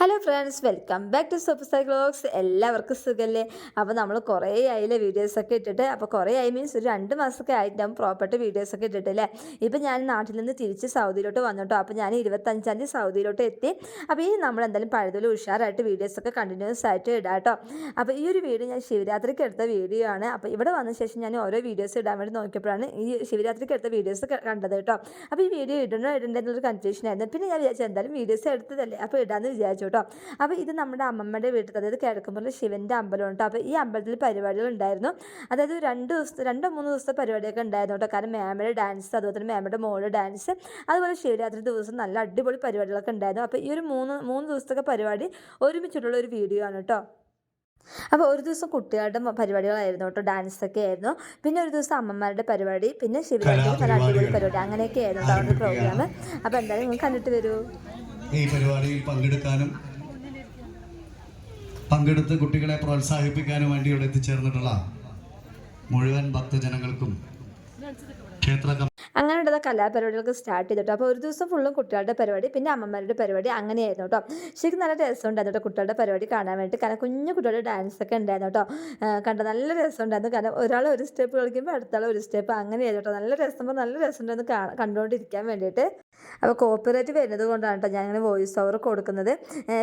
Hello friends welcome back to super star vlogs എല്ലാവർക്കും സുഖമല്ലേ അപ്പോൾ നമ്മൾ കുറേ ആയില്ലേ വീഡിയോസൊക്കെ ഇട്ടിട്ട്? അപ്പോൾ കുറേ ആയി മീൻസ് ഒരു രണ്ട് മാസമൊക്കെ ആയിട്ടുണ്ടാവും പ്രോപ്പർട്ടി വീഡിയോസൊക്കെ ഇട്ടിട്ടില്ലേ? ഇപ്പം ഞാൻ നാട്ടിൽ നിന്ന് തിരിച്ച് സൗദിയിലോട്ട് വന്നിട്ടോ. അപ്പോൾ ഞാൻ ഇരുപത്തഞ്ചാം തീയതി സൗദിയിലോട്ട് എത്തി. അപ്പോൾ ഈ നമ്മൾ എന്തായാലും പഴുതൽ ഉഷാറായിട്ട് വീഡിയോസൊക്കെ കണ്ടിന്യൂസ് ആയിട്ട് ഇടാം കേട്ടോ. അപ്പോൾ ഈ ഒരു വീഡിയോ ഞാൻ ശിവരാത്രിക്ക് എടുത്ത വീഡിയോ ആണ്. അപ്പോൾ ഇവിടെ വന്ന ശേഷം ഞാൻ ഓരോ വീഡിയോസ് ഇടാൻ വേണ്ടി നോക്കിയപ്പോഴാണ് ഈ ശിവരാത്രിക്ക് എടുത്ത വീഡിയോസ് കണ്ടത് കേട്ടോ. അപ്പോൾ ഈ വീഡിയോ ഇടണോ ഇടണ്ടെന്നുള്ളൊരു കൺഫ്യൂഷൻ ആയിരുന്നു. പിന്നെ ഞാൻ വിചാരിച്ചു എന്തായാലും വീഡിയോസ് എടുത്തതല്ലേ? അപ്പോൾ ഇടാമെന്ന് വിചാരിച്ചു. കേട്ടോ. അപ്പോൾ ഇത് നമ്മുടെ അമ്മമ്മയുടെ വീട്ടിൽ അതായത് കിഴക്കുമ്പോൾ ശിവന്റെ അമ്പലം കേട്ടോ. അപ്പോൾ ഈ അമ്പലത്തിൽ പരിപാടികൾ ഉണ്ടായിരുന്നു. അതായത് രണ്ട് ദിവസം രണ്ടോ മൂന്ന് ദിവസത്തെ പരിപാടിയൊക്കെ ഉണ്ടായിരുന്നു കേട്ടോ. കാരണം മാമയുടെ ഡാൻസ് അതുപോലെ തന്നെ മാമയുടെ മോളുടെ ഡാൻസ് അതുപോലെ ശിവരാത്രി ദിവസം നല്ല അടിപൊളി പരിപാടികളൊക്കെ ഉണ്ടായിരുന്നു. അപ്പോൾ ഈ ഒരു മൂന്ന് മൂന്ന് ദിവസത്തൊക്കെ പരിപാടി ഒരുമിച്ചിട്ടുള്ള ഒരു വീഡിയോ ആണ് കേട്ടോ. അപ്പോൾ ഒരു ദിവസം കുട്ടികളുടെ പരിപാടികളായിരുന്നു കേട്ടോ. ഡാൻസ് ഒക്കെ ആയിരുന്നു. പിന്നെ ഒരു ദിവസം അമ്മമാരുടെ പരിപാടി പിന്നെ ശിവരാത്രി നല്ല അടിപൊളി പരിപാടി. അങ്ങനെയൊക്കെ ആയിരുന്നു കേട്ടോ പ്രോഗ്രാം അപ്പോൾ എന്തായാലും നിങ്ങൾ കണ്ടിട്ട് വരൂ. ഈ പരിപാടിയിൽ പങ്കെടുക്കാനും പങ്കെടുത്ത് കുട്ടികളെ പ്രോത്സാഹിപ്പിക്കാനും വേണ്ടി ഇവിടെ എത്തിച്ചേർന്നിട്ടുള്ള മുഴുവൻ ഭക്തജനങ്ങൾക്കും ക്ഷേത്ര കമ്മിറ്റി അങ്ങനെയുള്ള കലാപരിപാടികളൊക്കെ സ്റ്റാർട്ട് ചെയ്തിട്ടോ. അപ്പോൾ ഒരു ദിവസം ഫുള്ളും കുട്ടികളുടെ പരിപാടി പിന്നെ അമ്മമാരുടെ പരിപാടി അങ്ങനെയായിരുന്നു കേട്ടോ. ശരിക്കും നല്ല രസമുണ്ടായിരുന്നു കേട്ടോ കുട്ടികളുടെ പരിപാടി കാണാൻ വേണ്ടി കാരണം കുഞ്ഞു കുട്ടികളുടെ ഡാൻസ് ഒക്കെ ഉണ്ടായിരുന്നു കേട്ടോ. കണ്ട? നല്ല രസമുണ്ടായിരുന്നു. കാരണം ഒരാൾ ഒരു സ്റ്റെപ്പ് കളിക്കുമ്പോൾ അടുത്താൾ ഒരു സ്റ്റെപ്പ് അങ്ങനെയായിരുന്നു കേട്ടോ. നല്ല രസം. നല്ല രസമുണ്ടായിരുന്നു കണ്ടുകൊണ്ടിരിക്കാൻ വേണ്ടിയിട്ട്. അപ്പോൾ കോപ്പറേറ്റ് വരുന്നത് കൊണ്ടാണ് കേട്ടോ ഞാൻ വോയിസ് ഓവർ കൊടുക്കുന്നത്.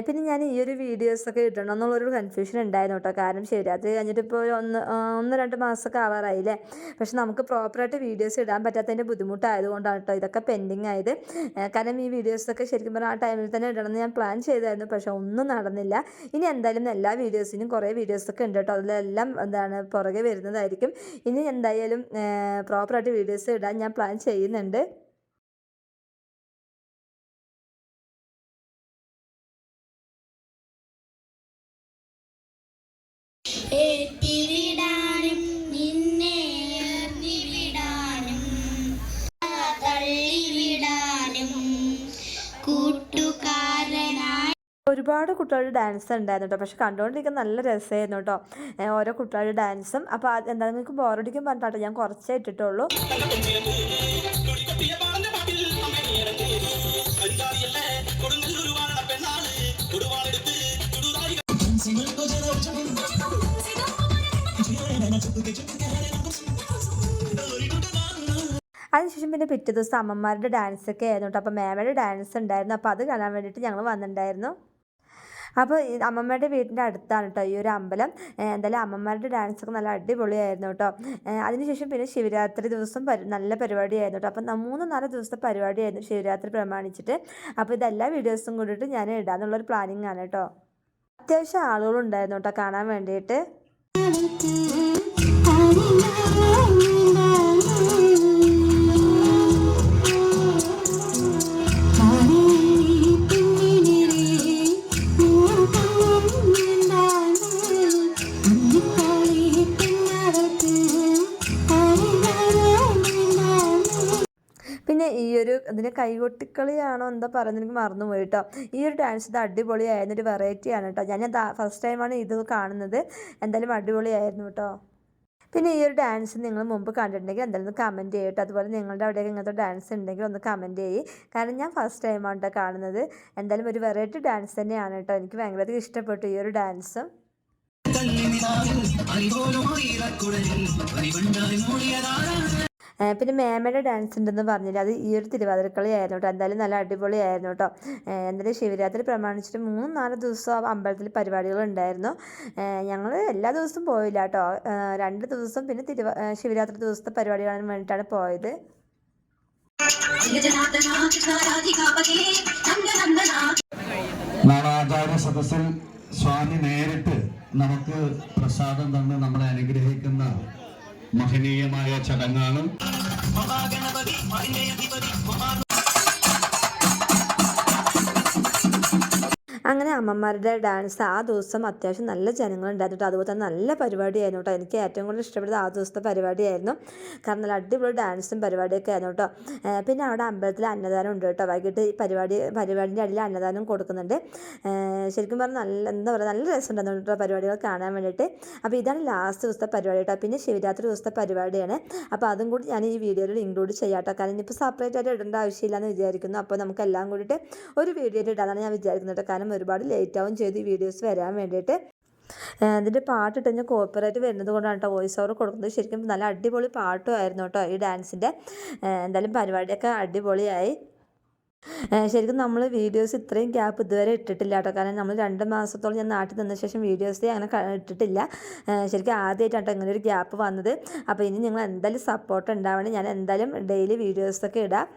പിന്നെ ഞാൻ ഈ ഒരു വീഡിയോസൊക്കെ ഇടണം എന്നുള്ളൊരു കൺഫ്യൂഷൻ ഉണ്ടായിരുന്നു കേട്ടോ. കാരണം ശരി അത് കഴിഞ്ഞിട്ട് ഇപ്പോൾ ഒന്ന് ഒന്ന് രണ്ട് മാസമൊക്കെ ആവാറായില്ലേ? പക്ഷെ നമുക്ക് പ്രോപ്പറായിട്ട് വീഡിയോസ് ഇടാൻ പറ്റാത്തതിന്റെ ബുദ്ധിമുട്ടായതുകൊണ്ടാണ് കേട്ടോ ഇതൊക്കെ പെൻഡിങ് ആയത്. കാരണം ഈ വീഡിയോസൊക്കെ ശരിക്കും പറഞ്ഞാൽ ആ ടൈമിൽ തന്നെ ഇടണമെന്ന് ഞാൻ പ്ലാൻ ചെയ്തായിരുന്നു. പക്ഷെ ഒന്നും നടന്നില്ല. ഇനി എന്തായാലും എല്ലാ വീഡിയോസിനും കുറേ വീഡിയോസൊക്കെ ഉണ്ട് കേട്ടോ അതിലെല്ലാം എന്താണ് പുറകെ വരുന്നതായിരിക്കും. ഇനി എന്തായാലും പ്രോപ്പറായിട്ട് വീഡിയോസ് ഇടാൻ ഞാൻ പ്ലാൻ ചെയ്യുന്നുണ്ട്. ഒരുപാട് കുട്ടികളുടെ ഡാൻസ് ഉണ്ടായിരുന്നു കേട്ടോ പക്ഷെ കണ്ടുകൊണ്ടിരിക്കാൻ നല്ല രസമായിരുന്നു കേട്ടോ ഓരോ കുട്ടികളുടെ ഡാൻസും അപ്പോൾ എന്താ നിങ്ങൾക്ക് ബോറടിക്കും പറഞ്ഞിട്ടോ ഞാൻ കുറച്ചേ ഇട്ടിട്ടുള്ളൂ. അതിനുശേഷം പിന്നെ പിറ്റേ ദിവസം അമ്മമാരുടെ ഡാൻസ് ഒക്കെ ആയിരുന്നു കേട്ടോ അപ്പോൾ മേമയുടെ ഡാൻസ് ഉണ്ടായിരുന്നു. അപ്പോൾ അത് കാണാൻ വേണ്ടിയിട്ട് ഞങ്ങൾ വന്നിട്ടുണ്ടായിരുന്നു. അപ്പോൾ അമ്മമ്മയുടെ വീടിന്റെ അടുത്താണ് കേട്ടോ ഈ ഒരു അമ്പലം. എന്തായാലും അമ്മമാരുടെ ഡാൻസ് ഒക്കെ നല്ല അടിപൊളിയായിരുന്നു കേട്ടോ അതിനുശേഷം പിന്നെ ശിവരാത്രി ദിവസം നല്ല പരിപാടിയായിരുന്നു കേട്ടോ അപ്പം മൂന്ന് നാല് ദിവസത്തെ പരിപാടിയായിരുന്നു ശിവരാത്രി പ്രമാണിച്ചിട്ട്. അപ്പോൾ ഇതെല്ലാ വീഡിയോസും കൂടിയിട്ട് ഞാൻ ഇടാന്നുള്ളൊരു പ്ലാനിങ് ആണ് കേട്ടോ അത്യാവശ്യം ആളുകളുണ്ടായിരുന്നു കേട്ടോ കാണാൻ വേണ്ടിയിട്ട്. കൈകൊട്ടിക്കളിയാണോ എന്താ പറയുന്നത് എനിക്ക് മറന്നുപോയി കേട്ടോ ഈ ഒരു ഡാൻസ് ഇത് അടിപൊളിയായിരുന്നു ഒരു വെറൈറ്റി ആണ് കേട്ടോ ഞാൻ ഫസ്റ്റ് ടൈമാണ് ഇത് കാണുന്നത്. എന്തായാലും അടിപൊളിയായിരുന്നു കേട്ടോ പിന്നെ ഈ ഒരു ഡാൻസ് നിങ്ങൾ മുമ്പ് കണ്ടിട്ടുണ്ടെങ്കിൽ എന്തായാലും കമന്റ് ചെയ്യട്ടോ അതുപോലെ നിങ്ങളുടെ അവിടെയൊക്കെ ഇങ്ങനത്തെ ഡാൻസ് ഉണ്ടെങ്കിൽ ഒന്ന് കമന്റ് ചെയ്യ്. കാരണം ഞാൻ ഫസ്റ്റ് ടൈമാണ് കേട്ടോ കാണുന്നത്. എന്തായാലും ഒരു വെറൈറ്റി ഡാൻസ് തന്നെയാണ് കേട്ടോ എനിക്ക് ഭയങ്കര ഇഷ്ടപ്പെട്ടു ഈ ഒരു ഡാൻസ് പിന്നെ മേമയുടെ ഡാൻസ് ഉണ്ടെന്ന് പറഞ്ഞില്ല? അത് ഈ ഒരു തിരുവാതിരക്കളി ആയിരുന്നു കേട്ടോ. എന്തായാലും നല്ല അടിപൊളിയായിരുന്നു കേട്ടോ. എന്തായാലും ശിവരാത്രി പ്രമാണിച്ചിട്ട് മൂന്ന് നാല് ദിവസം അമ്പലത്തിൽ പരിപാടികൾ ഉണ്ടായിരുന്നു. ഞങ്ങൾ എല്ലാ ദിവസവും പോയില്ല കേട്ടോ. രണ്ട് ദിവസം പിന്നെ തിരുവാ ശിവരാത്രി ദിവസത്തെ പരിപാടി കാണാൻ വേണ്ടിയിട്ടാണ് പോയത്. നാളാചാര്യ സദസ്സിൽ സ്വാമി നേരിട്ട് നമുക്ക് പ്രസാദം തന്ന് നമ്മളെ അനുഗ്രഹിക്കുന്ന മഹനീയമായ ചടങ്ങാണ്. അങ്ങനെ അമ്മമാരുടെ ഡാൻസ് ആ ദിവസം അത്യാവശ്യം നല്ല ജനങ്ങളുണ്ടായിരുന്നു അതുപോലെ തന്നെ നല്ല പരിപാടിയായിരുന്നു കേട്ടോ എനിക്ക് ഏറ്റവും കൂടുതൽ ഇഷ്ടപ്പെട്ടത് ആ ദിവസത്തെ പരിപാടിയായിരുന്നു. കാരണം നല്ല അടിപൊളി ഡാൻസും പരിപാടിയൊക്കെ ആയിരുന്നു കേട്ടോ പിന്നെ അവിടെ അമ്പലത്തിൽ അന്നദാനം ഉണ്ട് കേട്ടോ വൈകിട്ട് ഈ പരിപാടി പരിപാടിന്റെ അടിയിൽ അന്നദാനം കൊടുക്കുന്നുണ്ട്. ശരിക്കും പറഞ്ഞാൽ നല്ല എന്താ പറയുക നല്ല രസമുണ്ടായിരുന്നു കേട്ടോ പരിപാടികൾ കാണാൻ വേണ്ടിയിട്ട്. അപ്പോൾ ഇതാണ് ലാസ്റ്റ് ദിവസത്തെ പരിപാടി കേട്ടോ പിന്നെ ശിവരാത്രി ദിവസത്തെ പരിപാടിയാണ്. അപ്പോൾ അതും കൂടി ഞാൻ ഈ വീഡിയോയിൽ ഇൻക്ലൂഡ് ചെയ്യാം കേട്ടോ കാരണം ഇനിയിപ്പോൾ സെപ്പറേറ്റ് ആയിട്ട് ഇടേണ്ട ആവശ്യമില്ലെന്ന് വിചാരിക്കുന്നു. അപ്പോൾ നമുക്ക് എല്ലാം കൂടിയിട്ട് ഒരു വീഡിയോയിൽ ഇടാനാണ് ഞാൻ വിചാരിക്കുന്നത് കാരണം ഒരുപാട് ലേറ്റ് ആവും ചെയ്ത് ഈ വീഡിയോസ് വരാൻ വേണ്ടിയിട്ട്. അതിന്റെ പാട്ടിട്ട് കഴിഞ്ഞാൽ കോപ്പറേറ്റ് വരുന്നത് കൊണ്ടാണ് കേട്ടോ വോയിസ് ഓവർ കൊടുക്കുന്നത്. ശരിക്കും നല്ല അടിപൊളി പാട്ടും ആയിരുന്നു കേട്ടോ ഈ ഡാൻസിന്റെ എന്തായാലും പരിപാടിയൊക്കെ അടിപൊളിയായി. ശരിക്കും നമ്മൾ വീഡിയോസ് ഇത്രയും ഗ്യാപ്പ് ഇതുവരെ ഇട്ടിട്ടില്ല കേട്ടോ കാരണം നമ്മൾ രണ്ട് മാസത്തോളം ഞാൻ നാട്ടിൽ നിന്ന ശേഷം വീഡിയോസ് അങ്ങനെ ഇട്ടിട്ടില്ല. ശരിക്കും ആദ്യമായിട്ടാണ് ഇങ്ങനെ ഒരു ഗ്യാപ്പ് വന്നത്. അപ്പോൾ ഇനി നിങ്ങൾ എന്തായാലും സപ്പോർട്ട് ഉണ്ടാവണം. ഞാൻ എന്തായാലും ഡെയിലി വീഡിയോസൊക്കെ ഇടാം.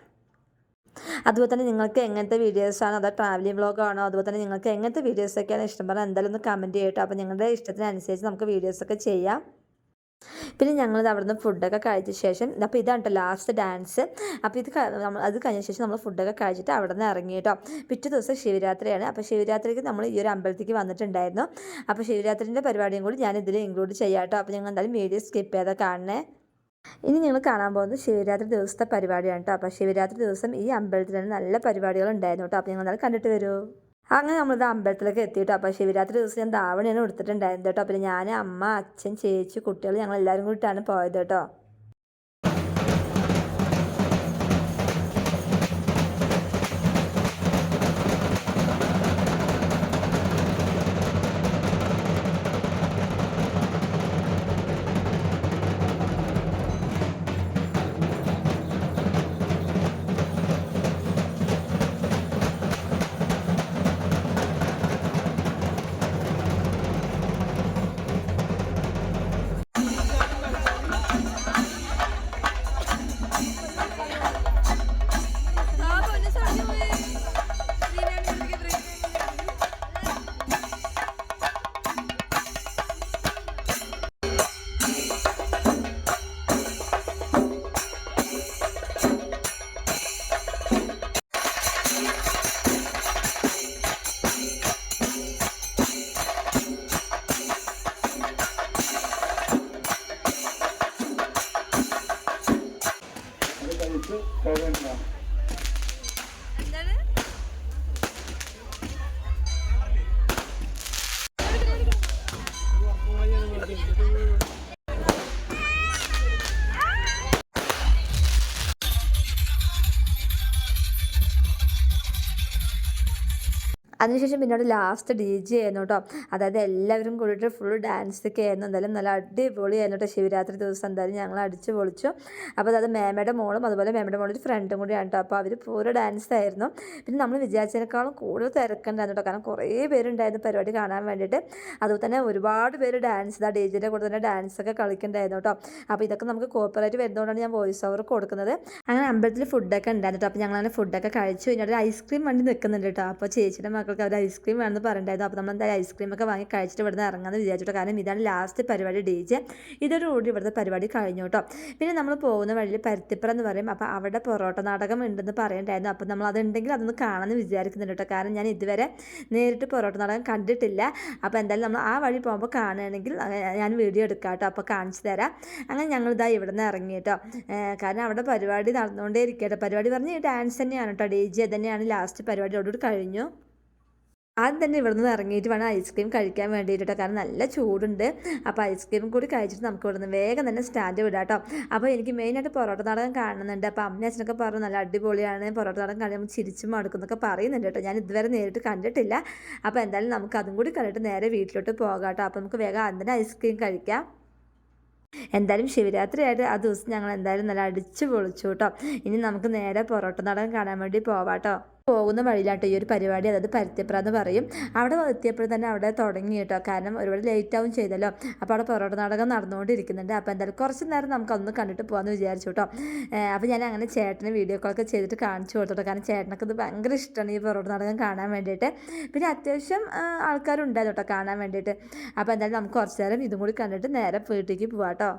അതുപോലെ തന്നെ നിങ്ങൾക്ക് എങ്ങനത്തെ വീഡിയോസാണോ അതോ ട്രാവലിംഗ് വ്ളോഗാണോ അതുപോലെ തന്നെ നിങ്ങൾക്ക് എങ്ങനത്തെ വീഡിയോസൊക്കെയാണ് ഇഷ്ടം? പറഞ്ഞാൽ എന്തായാലും ഒന്ന് കമന്റ് ചെയ്യട്ടോ. അപ്പോൾ നിങ്ങളുടെ ഇഷ്ടത്തിനനുസരിച്ച് നമുക്ക് വീഡിയോസൊക്കെ ചെയ്യാം. പിന്നെ ഞങ്ങൾ അവിടുന്ന് ഫുഡൊക്കെ കഴിച്ച ശേഷം അപ്പോൾ ഇതാണ് കേട്ടോ ലാസ്റ്റ് ഡാൻസ് അപ്പോൾ ഇത് നമ്മൾ അത് കഴിഞ്ഞ ശേഷം നമ്മൾ ഫുഡൊക്കെ കഴിച്ചിട്ട് അവിടെ നിന്ന് ഇറങ്ങി കേട്ടോ പിറ്റേ ദിവസം ശിവരാത്രിയാണ്. അപ്പോൾ ശിവരാത്രിക്ക് നമ്മൾ ഈ ഒരു അമ്പലത്തിലേക്ക് വന്നിട്ടുണ്ടായിരുന്നു. അപ്പോൾ ശിവരാത്രിന്റെ പരിപാടിയും കൂടി ഞാൻ ഇതിൽ ഇൻക്ലൂഡ് ചെയ്യാം കേട്ടോ അപ്പോൾ ഞങ്ങൾ എന്തായാലും വീഡിയോ സ്കിപ്പ് ചെയ്താൽ കാണണേ ഇനി നിങ്ങൾ കാണാൻ പോകുന്നത് ശിവരാത്രി ദിവസത്തെ പരിപാടിയാണ് കേട്ടോ അപ്പോൾ ശിവരാത്രി ദിവസം ഈ അമ്പലത്തിൽ തന്നെ നല്ല പരിപാടികൾ ഉണ്ടായിരുന്നു കേട്ടോ അപ്പോൾ നിങ്ങൾ കണ്ടിട്ട് വരൂ. അങ്ങനെ നമ്മളിത് എത്തി എത്തിയിട്ടോ അപ്പോൾ ശിവരാത്രി ദിവസം ഞാൻ ധാവണിയാണ് എടുത്തിട്ടുണ്ടായിരുന്നു കേട്ടോ പിന്നെ ഞാൻ അമ്മ അച്ഛൻ ചേച്ചി കുട്ടികൾ ഞങ്ങൾ എല്ലാവരും കൂടിയിട്ടാണ് പോയത് കേട്ടോ അതിനുശേഷം പിന്നീട് ലാസ്റ്റ് ഡി ജെ ആയിരുന്നു കേട്ടോ അതായത് എല്ലാവരും കൂടിയിട്ട് ഫുൾ ഡാൻസ് ഒക്കെ ആയിരുന്നു. എന്തായാലും നല്ല അടിപൊളിയായിരുന്നു കേട്ടോ ശിവരാത്രി ദിവസം. എന്തായാലും ഞങ്ങൾ അടിച്ചു പൊളിച്ചു. അപ്പോൾ അത് മേമയുടെ മോളും അതുപോലെ മേമയുടെ മോളും ഒരു ഫ്രണ്ടും കൂടിയാണ് കേട്ടോ അപ്പോൾ അവർ പൂര ഡാൻസ് ആയിരുന്നു. പിന്നെ നമ്മൾ വിചാരിച്ചതിനേക്കാളും കൂടുതൽ തിരക്കുണ്ടായിരുന്നു കേട്ടോ കാരണം കുറേ പേരുണ്ടായിരുന്നു പരിപാടി കാണാൻ വേണ്ടിയിട്ട്. അതുപോലെ തന്നെ ഒരുപാട് പേര് ഡാൻസ് ഇതാ ഡി ജിയുടെ കൂടെ തന്നെ ഡാൻസ് ഒക്കെ കളിക്കുന്നുണ്ടായിരുന്നു കേട്ടോ അപ്പോൾ ഇതൊക്കെ നമുക്ക് കോപ്പറേറ്റ് വരുന്നതുകൊണ്ടാണ് ഞാൻ വോയിസ് ഓവർ കൊടുക്കുന്നത്. അങ്ങനെ അമ്പലത്തിൽ ഫുഡൊക്കെ ഉണ്ടായിരുന്നു കേട്ടോ അപ്പോൾ ഞങ്ങളങ്ങനെ ഫുഡൊക്കെ കഴിച്ചു. കഴിഞ്ഞാൽ ഒരു ഐസ്ക്രീം വണ്ടി നിൽക്കുന്നുണ്ട് കേട്ടോ അപ്പോൾ ചേച്ചിയുടെ മക്കൾക്ക് അവർ ഐസ്ക്രീം വേണമെന്ന് പറഞ്ഞിട്ടുണ്ടായിരുന്നു. അപ്പോൾ നമ്മൾ എന്തായാലും ഐസ്ക്രീം ഒക്കെ വാങ്ങി കഴിച്ചിട്ട് ഇവിടുന്ന് ഇറങ്ങാമെന്ന് വിചാരിച്ചിട്ടോ കാരണം ഇതാണ് ലാസ്റ്റ് പരിപാടി ഡി ജെ. ഇതോടുകൂടി ഇവിടുത്തെ പരിപാടി കഴിഞ്ഞു കേട്ടോ. പിന്നെ നമ്മൾ പോകുന്ന വഴിയിൽ പരുത്തിപ്പുറം എന്ന് പറയും. അപ്പോൾ അവിടെ പൊറോട്ട നാടകം ഉണ്ടെന്ന് പറയണ്ടായിരുന്നു. അപ്പോൾ നമ്മൾ അതുണ്ടെങ്കിൽ അതൊന്ന് കാണാമെന്ന് വിചാരിക്കുന്നുണ്ട് കേട്ടോ. കാരണം ഞാൻ ഇതുവരെ നേരിട്ട് പൊറോട്ട നാടകം കണ്ടിട്ടില്ല. അപ്പോൾ എന്തായാലും നമ്മൾ ആ വഴി പോകുമ്പോൾ കാണുകയാണെങ്കിൽ ഞാൻ വീഡിയോ എടുക്കാം കേട്ടോ. അപ്പോൾ കാണിച്ചു തരാം. അങ്ങനെ ഞങ്ങൾ ഇതാ ഇവിടെ നിന്ന് ഇറങ്ങി കേട്ടോ. കാരണം അവിടെ പരിപാടി നടന്നുകൊണ്ടേ ഇരിക്കട്ടെ പരിപാടി പറഞ്ഞ് ഡാൻസ് തന്നെയാണ് കേട്ടോ. ഡി ജെ തന്നെയാണ് ലാസ്റ്റ് പരിപാടി. പരിപാടിയോടുകൂടി കഴിഞ്ഞു. ആദ്യം തന്നെ ഇവിടെ നിന്ന് ഇറങ്ങിയിട്ട് വേണം ഐസ്ക്രീം കഴിക്കാൻ വേണ്ടിയിട്ട് കാരണം നല്ല ചൂടുണ്ട്. അപ്പോൾ ഐസ്ക്രീം കൂടി കഴിച്ചിട്ട് നമുക്ക് ഇവിടെ നിന്ന് വേഗം തന്നെ സ്റ്റാൻഡ് വിടാം കേട്ടോ അപ്പോൾ എനിക്ക് മെയിനായിട്ട് പൊറോട്ട നാടകം കാണുന്നുണ്ട്. അപ്പോൾ അമ്മ അച്ഛനൊക്കെ പറഞ്ഞു നല്ല അടിപൊളിയാണ് പൊറോട്ട നാടകം കാണുമ്പോൾ ചിരിച്ചും മടുക്കുന്നൊക്കെ പറയുന്നുണ്ട് കേട്ടോ. ഞാൻ ഇതുവരെ നേരിട്ട് കണ്ടിട്ടില്ല. അപ്പോൾ എന്തായാലും നമുക്ക് അതും കൂടി കണ്ടിട്ട് നേരെ വീട്ടിലോട്ട് പോകാം കേട്ടോ അപ്പോൾ നമുക്ക് വേഗം അതിന് ഐസ്ക്രീം കഴിക്കാം. എന്തായാലും ശിവരാത്രി ആയിട്ട് ആ ദിവസം ഞങ്ങൾ എന്തായാലും നല്ല അടിച്ചു പൊളിച്ചു കേട്ടോ ഇനി നമുക്ക് നേരെ പൊറോട്ട നാടകം കാണാൻ വേണ്ടി പോവാം കേട്ടോ പോകുന്ന വഴിയിലാട്ടോ ഈ ഒരു പരിപാടി. അതായത് പരുത്തിപ്ര എന്ന് പറയും. അവിടെ എത്തിയപ്പോൾ തന്നെ അവിടെ തുടങ്ങി കേട്ടോ. കാരണം ഒരുപാട് ലേറ്റ് ആവും ചെയ്തല്ലോ. അപ്പോൾ അവിടെ പൊറോട്ട നാടകം നടന്നുകൊണ്ടിരിക്കുന്നുണ്ട്. അപ്പോൾ എന്തായാലും കുറച്ച് നേരം നമുക്കൊന്ന് കണ്ടിട്ട് പോകാമെന്ന് വിചാരിച്ചു കേട്ടോ. അപ്പോൾ ഞാൻ അങ്ങനെ ചേട്ടന് വീഡിയോ കോളൊക്കെ ചെയ്തിട്ട് കാണിച്ചു കൊടുത്തോട്ടോ കാരണം ചേട്ടനൊക്കെ ഇത് ഭയങ്കര ഇഷ്ടമാണ് ഈ പൊറോട്ട നാടകം കാണാൻ വേണ്ടിയിട്ട്. പിന്നെ അത്യാവശ്യം ആൾക്കാരുണ്ടായിരുന്നു കേട്ടോ കാണാൻ വേണ്ടിയിട്ട്. അപ്പോൾ എന്തായാലും നമുക്ക് കുറച്ച് നേരം ഇതും കൂടി കണ്ടിട്ട് നേരെ വീട്ടിലേക്ക് പോവാം കേട്ടോ.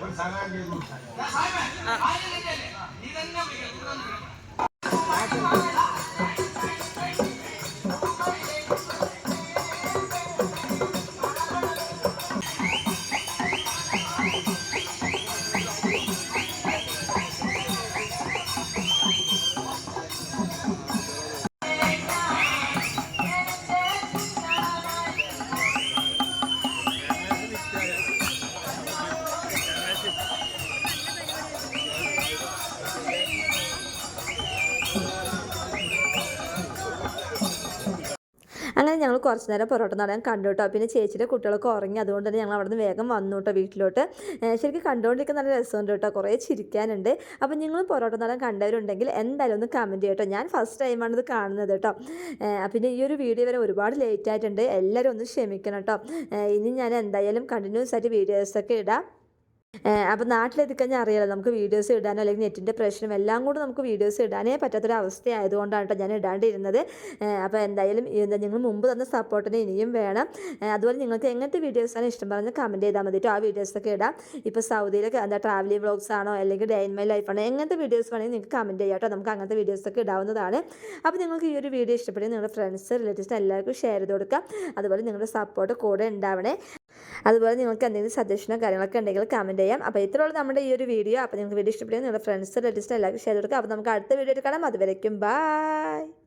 ഒരു സഹായം ഞങ്ങൾ കുറച്ച് നേരം പൊറോട്ട നടൻ കണ്ടു കേട്ടോ പിന്നെ ചേച്ചിയുടെ കുട്ടികളൊക്കെ ഉറങ്ങി അതുകൊണ്ട് തന്നെ ഞങ്ങൾ അവിടെ നിന്ന് വേഗം വന്നു കേട്ടോ വീട്ടിലോട്ട് ശരിക്കും കണ്ടുകൊണ്ടിരിക്കാൻ നല്ല രസമുണ്ട് കേട്ടോ. കുറേ ചിരിക്കാനുണ്ട്. അപ്പം നിങ്ങൾ പൊറോട്ട നടൻ കണ്ടവരുണ്ടെങ്കിൽ എന്തായാലും ഒന്ന് കമന്റ് ചെയ്യട്ടോ. ഞാൻ ഫസ്റ്റ് ടൈമാണ് ഇത് കാണുന്നത് കേട്ടോ. പിന്നെ ഈ ഒരു വീഡിയോ വരെ ഒരുപാട് ലേറ്റ് ആയിട്ടുണ്ട്. എല്ലാവരും ഒന്ന് ക്ഷമിക്കണം കേട്ടോ. ഇനി ഞാൻ എന്തായാലും കണ്ടിന്യൂസ് ആയിട്ട് വീഡിയോസൊക്കെ ഇടാം. അപ്പോൾ നാട്ടിലെത്തിക്കഴിഞ്ഞാൽ അറിയാലോ നമുക്ക് വീഡിയോസ് ഇടാനോ അല്ലെങ്കിൽ നെറ്റിന്റെ പ്രശ്നം എല്ലാം കൂടെ നമുക്ക് വീഡിയോസ് ഇടാനേ പറ്റാത്തൊരവസ്ഥ അവസ്ഥയായതുകൊണ്ടാണ് കേട്ടോ ഞാൻ ഇടാണ്ടിരുന്നത് അപ്പോൾ എന്തായാലും എന്താ നിങ്ങൾ മുമ്പ് തന്ന സപ്പോർട്ടിന് ഇനിയും വേണം. അതുപോലെ നിങ്ങൾക്ക് എങ്ങനത്തെ വീഡിയോസാണ് ഇഷ്ടം പറഞ്ഞാൽ കമന്റ് ചെയ്താൽ മതി കേട്ടോ ആ വീഡിയോസൊക്കെ ഇടാം. ഇപ്പോൾ സൗദിയിലൊക്കെ എന്താ ട്രാവലിംഗ് വ്ളോഗ്സ് ആണോ അല്ലെങ്കിൽ ഡേ ഇൻ മൈ ലൈഫാണോ എങ്ങനത്തെ വീഡിയോസ് വേണമെങ്കിൽ നിങ്ങൾക്ക് കമന്റ് ചെയ്യാം കേട്ടോ നമുക്ക് അങ്ങനത്തെ വീഡിയോസൊക്കെ ഇടാവുന്നതാണ്. അപ്പോൾ നിങ്ങൾക്ക് ഈ ഒരു വീഡിയോ ഇഷ്ടപ്പെടുകയും നിങ്ങളുടെ ഫ്രണ്ട്സ് റിലേറ്റീവ്സ് എല്ലാവർക്കും ഷെയർ ചെയ്ത് കൊടുക്കാം. അതുപോലെ നിങ്ങളുടെ സപ്പോർട്ട് കൂടെ ഉണ്ടാവണേ. അതുപോലെ നിങ്ങൾക്ക് എന്തെങ്കിലും സജഷനോ കാര്യങ്ങളൊക്കെ ഉണ്ടെങ്കിൽ കമന്റ് ചെയ്യാം. അപ്പോൾ ഇത്രയുള്ള നമ്മുടെ ഈ ഒരു വീഡിയോ അപ്പോൾ നിങ്ങൾക്ക് വീഡിയോ ഇഷ്ടപ്പെടുകയും നിങ്ങളുടെ ഫ്രണ്ട്സ് റിലേറ്റീവ്സ് എല്ലാവർക്കും ഷെയർ ചെയ്ത് കൊടുക്കാം അപ്പോൾ നമുക്ക് അടുത്ത വീഡിയോ കാണാം. അതുവരയ്ക്കും ബൈ